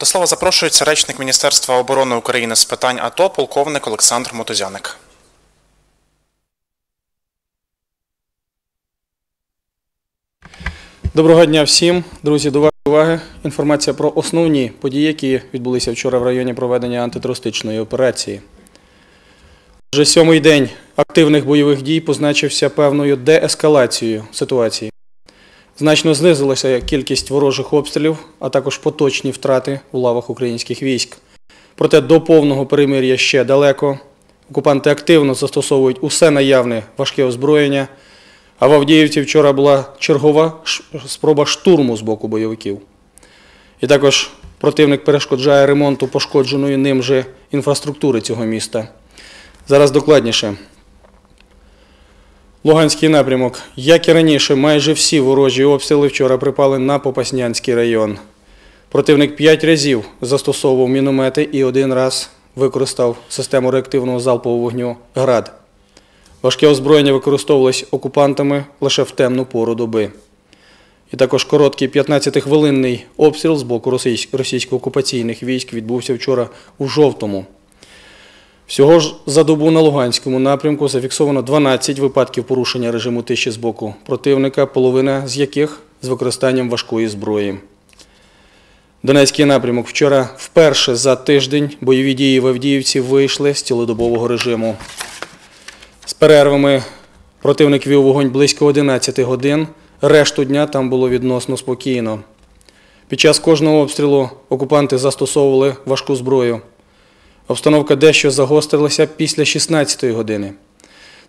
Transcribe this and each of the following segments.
До слова запрошується речник Міністерства оборони України з питань АТО, полковник Олександр Мотузяник. Доброго дня всім, друзі. До вашої уваги інформація про основні події, які відбулися вчора в районі проведення антитерористичної операції. Вже сьомий день активних бойових дій позначився певною деескалацією ситуації. Значно знизилася кількість ворожих обстрілів, а також поточні втрати у лавах українських військ. Проте до повного перемир'я ще далеко. Окупанти активно застосовують усе наявне важке озброєння. А в Авдіївці вчора була чергова спроба штурму з боку бойовиків. І також противник перешкоджає ремонту пошкодженої ним же інфраструктури цього міста. Зараз докладніше. Луганський напрямок. Як і раніше, майже всі ворожі обстріли вчора припали на Попаснянський район. Противник п'ять разів застосовував міномети і один раз використав систему реактивного залпового вогню «Град». Важке озброєння використовувалось окупантами лише в темну пору доби. І також короткий 15-хвилинний обстріл з боку російсько-окупаційних військ відбувся вчора у Жовтому. Всього ж за добу на Луганському напрямку зафіксовано 12 випадків порушення режиму тиші з боку противника, половина з яких з використанням важкої зброї. Донецький напрямок вчора вперше за тиждень бойові дії в Авдіївці вийшли з цілодобового режиму. З перервами противник вів вогонь близько 11 годин. Решту дня там було відносно спокійно. Під час кожного обстрілу окупанти застосовували важку зброю. Обстановка дещо загострилася після 16-ї години.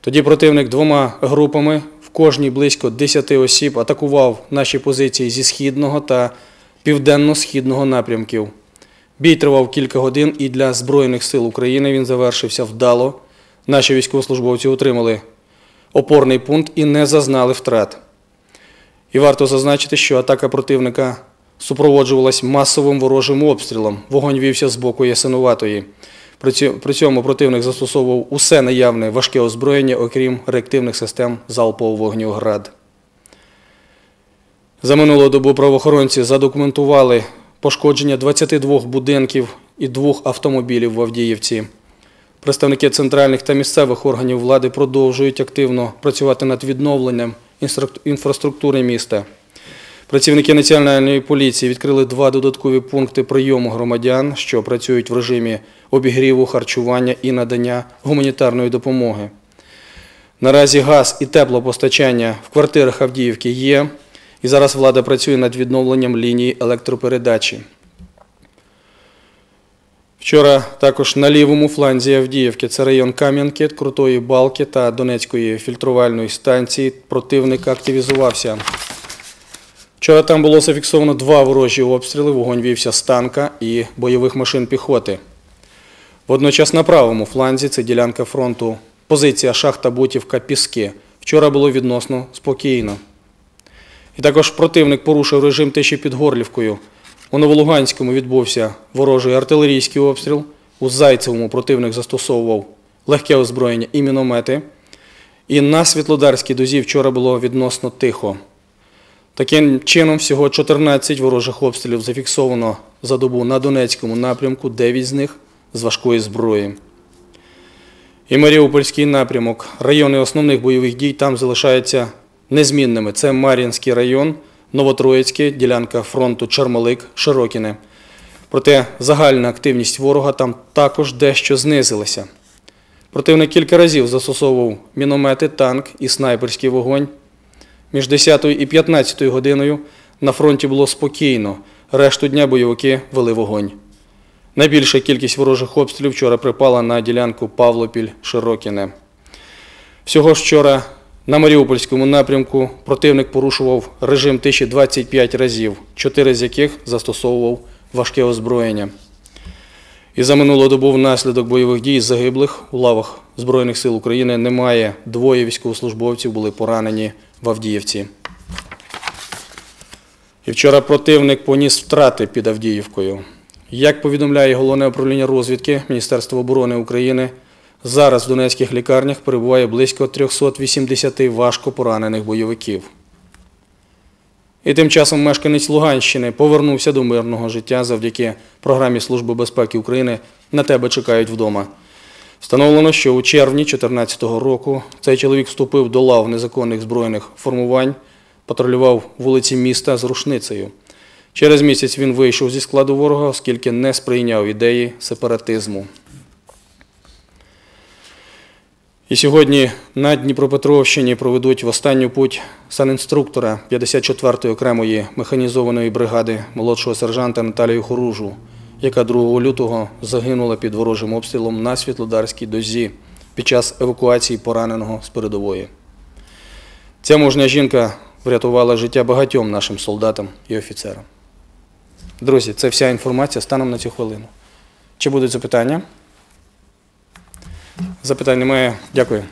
Тоді противник двома групами в кожній близько 10 осіб атакував наші позиції зі східного та південно-східного напрямків. Бій тривав кілька годин, і для Збройних сил України він завершився вдало. Наші військовослужбовці отримали опорний пункт і не зазнали втрат. І варто зазначити, що атака противника супроводжувалась масовим ворожим обстрілом. Вогонь вівся з боку Ясинуватої. При цьому противник застосовував усе наявне важке озброєння, окрім реактивних систем залпового вогню «Град». За минулу добу правоохоронці задокументували пошкодження 22 будинків і двох автомобілів в Авдіївці. Представники центральних та місцевих органів влади продовжують активно працювати над відновленням інфраструктури міста. Працівники Національної поліції відкрили два додаткові пункти прийому громадян, що працюють в режимі обігріву, харчування і надання гуманітарної допомоги. Наразі газ і теплопостачання в квартирах Авдіївки є, і зараз влада працює над відновленням лінії електропередачі. Вчора також на лівому фланзі Авдіївки, це район Кам'янки, Крутої Балки та Донецької фільтрувальної станції, противник активізувався. Вчора там було зафіксовано два ворожі обстріли, вогонь вівся з танка і бойових машин піхоти. Водночас на правому фланзі, це ділянка фронту, позиція шахта Бутівка Піски. Вчора було відносно спокійно. І також противник порушив режим тиші під Горлівкою. У Новолуганському відбувся ворожий артилерійський обстріл. У Зайцевому противник застосовував легке озброєння і міномети. І на Світлодарській дозі вчора було відносно тихо. Таким чином, всього 14 ворожих обстрілів зафіксовано за добу на Донецькому напрямку, 9 з них з важкої зброї. І Маріупольський напрямок. Райони основних бойових дій там залишаються незмінними. Це Мар'їнський район, Новотроїцьке, ділянка фронту Чармалик, Широкіне. Проте загальна активність ворога там також дещо знизилася. Противник кілька разів застосовував міномети, танк і снайперський вогонь. Між 10 і 15 годиною на фронті було спокійно. Решту дня бойовики вели вогонь. Найбільша кількість ворожих обстрілів вчора припала на ділянку Павлопіль-Широкіне. Всього вчора на Маріупольському напрямку противник порушував режим тиші 25 разів, 4 з яких застосовував важке озброєння. І за минулу добу внаслідок бойових дій загиблих у лавах Збройних сил України немає. Двоє військовослужбовців були поранені в Авдіївці. І вчора противник поніс втрати під Авдіївкою. Як повідомляє Головне управління розвідки Міністерства оборони України, зараз в донецьких лікарнях перебуває близько 380 важко поранених бойовиків. І тим часом мешканець Луганщини повернувся до мирного життя завдяки програмі Служби безпеки України на тебе чекають вдома. Встановлено, що у червні 2014 року цей чоловік вступив до лав незаконних збройних формувань, патрулював вулиці міста з рушницею. Через місяць він вийшов зі складу ворога, оскільки не сприйняв ідеї сепаратизму. І сьогодні на Дніпропетровщині проведуть в останню путь санінструктора 54-ї окремої механізованої бригади молодшого сержанта Наталію Хоружу, яка 2 лютого загинула під ворожим обстрілом на Світлодарській дозі під час евакуації пораненого з передової. Ця мужня жінка врятувала життя багатьом нашим солдатам і офіцерам. Друзі, це вся інформація станом на цю хвилину. Чи будуть запитання? Запитань немає. Дякую.